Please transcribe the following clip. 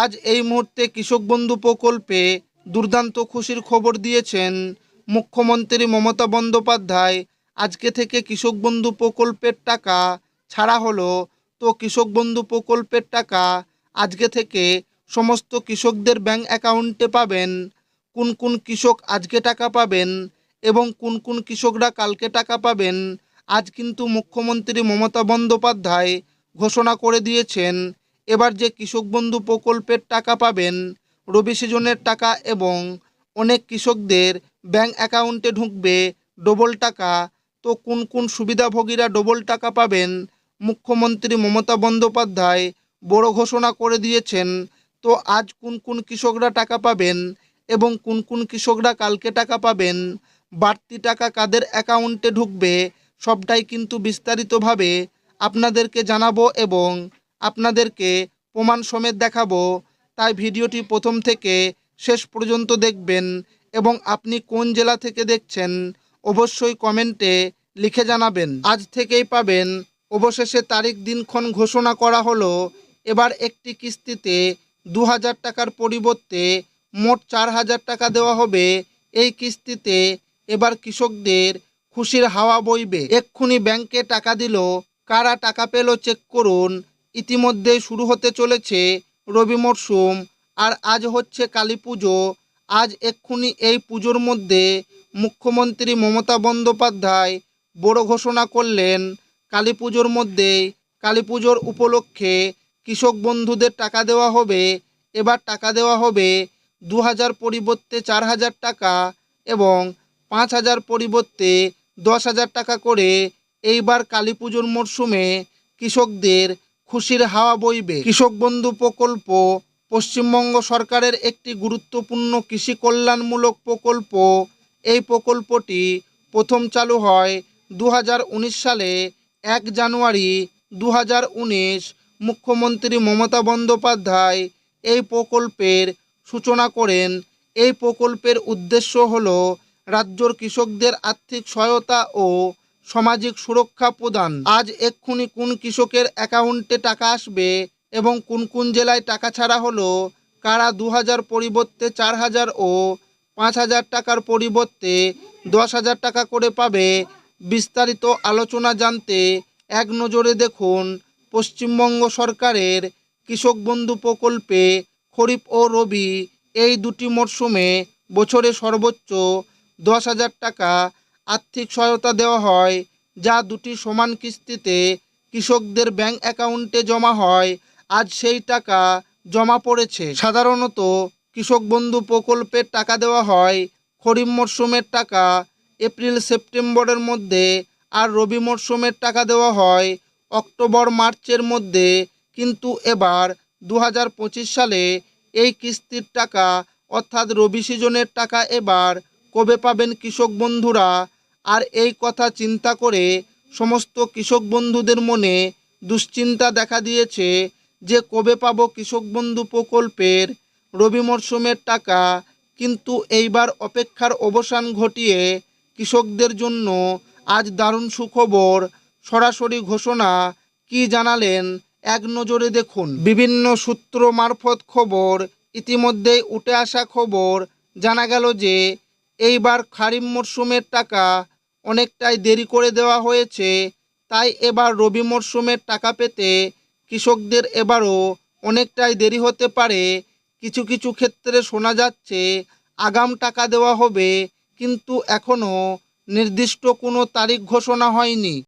আজ এই মুহূর্তে কৃষক বন্ধু প্রকল্পে দুর্দান্ত খুশির খবর দিয়েছেন মুখ্যমন্ত্রী মমতা বন্দ্যোপাধ্যায়। আজকে থেকে কৃষক বন্ধু প্রকল্পের টাকা ছাড়া হলো। তো কৃষক বন্ধু প্রকল্পের টাকা আজকে থেকে সমস্ত কৃষকদের ব্যাংক অ্যাকাউন্টে পাবেন। কোন কোন কৃষক আজকে টাকা পাবেন এবং কোন কোন কৃষকরা কালকে টাকা পাবেন, আজ কিন্তু মুখ্যমন্ত্রী মমতা বন্দ্যোপাধ্যায় ঘোষণা করে দিয়েছেন। এবার যে কৃষক বন্ধু প্রকল্পের টাকা পাবেন, রবি সিজনের টাকা এবং অনেক কৃষকদের ব্যাংক অ্যাকাউন্টে ঢুকবে ডবল টাকা, তো কোন কোন সুবিধাভোগীরা ডবল টাকা পাবেন, মুখ্যমন্ত্রী মমতা বন্দ্যোপাধ্যায় বড় ঘোষণা করে দিয়েছেন, তো আজ কোন কোন কৃষকরা টাকা পাবেন এবং কোন কোন কৃষকরা কালকে টাকা পাবেন, বাড়তি টাকা কাদের অ্যাকাউন্টে ঢুকবে, সবটাই কিন্তু বিস্তারিতভাবে আপনাদেরকে জানাব এবং আপনাদেরকে প্রমাণ সমেত দেখাবো। তাই ভিডিওটি প্রথম থেকে শেষ পর্যন্ত দেখবেন এবং আপনি কোন জেলা থেকে দেখছেন অবশ্যই কমেন্টে লিখে জানাবেন। আজ থেকেই পাবেন। অবশেষে তারিখ দিনক্ষণ ঘোষণা করা হলো। এবার একটি কিস্তিতে দু হাজার টাকার পরিবর্তে মোট চার হাজার টাকা দেওয়া হবে। এই কিস্তিতে এবার কৃষকদের খুশির হাওয়া বইবে। এক্ষুনি ব্যাংকে টাকা দিল। কারা টাকা পেল চেক করুন। ইতিমধ্যেই শুরু হতে চলেছে রবি মরশুম আর আজ হচ্ছে কালী পুজো। আজ এক্ষুনি এই পুজোর মধ্যে মুখ্যমন্ত্রী মমতা বন্দ্যোপাধ্যায় বড় ঘোষণা করলেন কালী পুজোর মধ্যেই। কালী পুজোর উপলক্ষে কৃষক বন্ধুদের টাকা দেওয়া হবে। এবার টাকা দেওয়া হবে দু হাজার পরিবর্তে চার হাজার টাকা এবং পাঁচ হাজার পরিবর্তে দশ হাজার টাকা করে। এইবার কালী পুজোর মরশুমে কৃষকদের খুশির হাওয়া বইবে। কৃষক বন্ধু প্রকল্প, পশ্চিমবঙ্গ সরকারের একটি গুরুত্বপূর্ণ কৃষি কল্যাণমূলক প্রকল্প। এই প্রকল্পটি প্রথম চালু হয় দু হাজার উনিশ সালে, এক জানুয়ারি দু হাজার উনিশ। মুখ্যমন্ত্রী মমতা বন্দ্যোপাধ্যায় এই প্রকল্পের সূচনা করেন। এই প্রকল্পের উদ্দেশ্য হল রাজ্যর কৃষকদের আর্থিক সহায়তা ও সামাজিক সুরক্ষা প্রদান। আজ এক্ষুনি কোন কৃষকের অ্যাকাউন্টে টাকা আসবে এবং কোন কোন জেলায় টাকা ছাড়া হলো, কারা দু হাজার পরিবর্তে চার হাজার ও পাঁচ হাজার টাকার পরিবর্তে দশ হাজার টাকা করে পাবে, বিস্তারিত আলোচনা জানতে এক নজরে দেখুন পশ্চিমবঙ্গ সরকারের কৃষক বন্ধু প্রকল্পে খরিফ ও রবি এই দুটি মরশুমে বছরে সর্বোচ্চ দশ হাজার টাকা আর্থিক সহায়তা দেওয়া হয়, যা দুটি সমান কিস্তিতে কৃষকদের ব্যাংক অ্যাকাউন্টে জমা হয়। আজ সেই টাকা জমা পড়েছে। সাধারণত কৃষক বন্ধু প্রকল্পের টাকা দেওয়া হয়। খরিফ মরশুমের টাকা এপ্রিল সেপ্টেম্বরের মধ্যে আর রবি মরশুমের টাকা দেওয়া হয় অক্টোবর মার্চের মধ্যে। কিন্তু এবার দু হাজার পঁচিশ সালে এই কিস্তির টাকা অর্থাৎ রবি সিজনের টাকা এবার কবে পাবেন কৃষক বন্ধুরা আর এই কথা চিন্তা করে সমস্ত কৃষক বন্ধুদের মনে দুশ্চিন্তা দেখা দিয়েছে যে কবে পাবো কৃষক বন্ধু প্রকল্পের রবি মরশুমের টাকা। কিন্তু এইবার অপেক্ষার অবসান ঘটিয়ে কৃষকদের জন্য আজ দারুণ সুখবর। সরাসরি ঘোষণা, কি জানালেন? এক নজরে দেখুন। বিভিন্ন সূত্র মারফত খবর, ইতিমধ্যেই উঠে আসা খবর। জানা গেল যে, এইবার খারিফ মরশুমের টাকা অনেকটাই দেরি করে দেওয়া হয়েছে, তাই এবার রবি মরশুমের টাকা পেতে কৃষকদের এবারও অনেকটাই দেরি হতে পারে। কিছু কিছু ক্ষেত্রে শোনা যাচ্ছে, আগাম টাকা দেওয়া হবে, কিন্তু এখনও নির্দিষ্ট কোনো তারিখ ঘোষণা হয়নি।